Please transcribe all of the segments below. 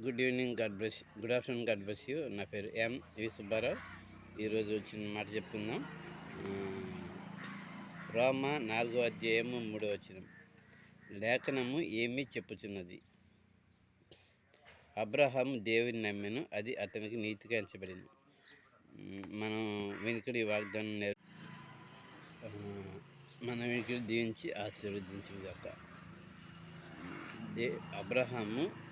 Good evening God bless good afternoon God bless you. నా పేరు ఎం. వి. సుబ్బారావు. ఈరోజు వచ్చిన మాట చెప్పుకుందాం. రోమ నాలుగో అధ్యాయము మూడో వచనం. లేఖనము ఏమీ చెప్పుచున్నది. అబ్రహాం దేవుని నమ్మెను అది అతనికి నీతిగా ఎంచబడింది. మనం వెనుకడి వాగ్దానం నేర్ మనం మన వెనుకడి దీవించి ఆశీర్వదించిన కాక దే అబ్రహాము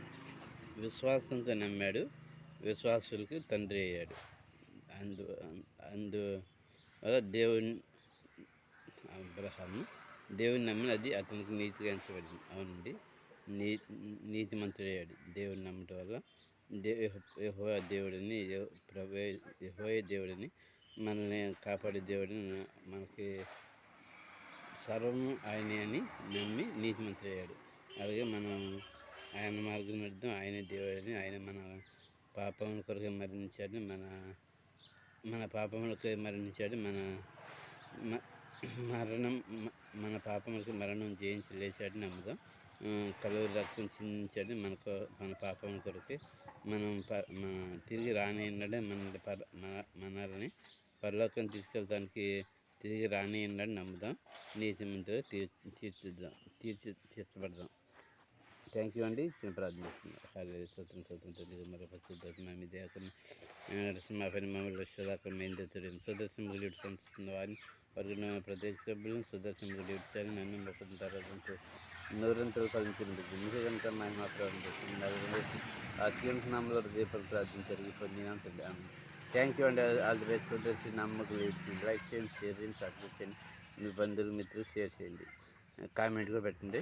విశ్వాసంతో నమ్మాడు. విశ్వాసులకు తండ్రి అయ్యాడు. అందు అందు వల్ల దేవుని అబ్రహాము దేవుని నమ్మిన అది అతనికి నీతిగా ఎంచబడింది. అవునండి. నీ నీతిమంతుడయ్యాడు దేవుని నమ్మటం వల్ల దే దేవుడిని యెహో- ప్రభు దేవుడిని మనల్ని కాపాడే దేవుడిని మనకి సర్వము ఆయనే అని నమ్మి నీతిమంతుడయ్యాడు అలాగే మనం ఆయన మార్గం నడుద్దాం ఆయన దేవుడని ఆయన మన పాపముల కొరకు మరణించాడు. మన మన పాపములకు మరణించాడు. మన మ- మరణం మన పాపములకు మరణం జయించి లేచాడు నమ్ముదాం. ఆ, రక్తం చిందించాడు. మనకు మన పాపముల కొరకు మనం ప మన తిరిగి రానియన్నాడే మన పర మన మనల్ని పరలోకం తీసుకెళ్ళడానికి తిరిగి రానియన్నాడు నమ్ముదాం. నీతిమంతుగా తీర్చి తీర్చిద్దాం తీర్చి తీర్చబడదాం. థ్యాంక్ యూ అండి చిన్న ప్రార్థన చేస్తున్నాను సూత్రం సూత్రం స్వతం తెలియదు మరి పరిశుద్ధత మా మీద మా పని మమ్మల్ని రక్షదాకం మేము తెచ్చుడు సుదర్శనం గుడి సంచుతున్న వారిని వర్గన ప్రత్యేక సభ్యులను సుదర్శన గుడి ఇచ్చారు నన్ను మొక్కం తర్వాత నూరంతలు ఫలించింది మీకు కనుక మహిమ ప్రారంభిస్తుంది అత్యంత నామంలో దీపాలు ప్రార్థించారు ఈ పొందిన థ్యాంక్ యూ అండి ఆల్ ది బెస్ట్ సుదర్శి నమ్మకం లైక్ చేయండి షేర్ చేయండి సబ్స్క్రైబ్ చేయండి మీ బంధువులు మిత్రులు షేర్ చేయండి కామెంట్ కూడా పెట్టండి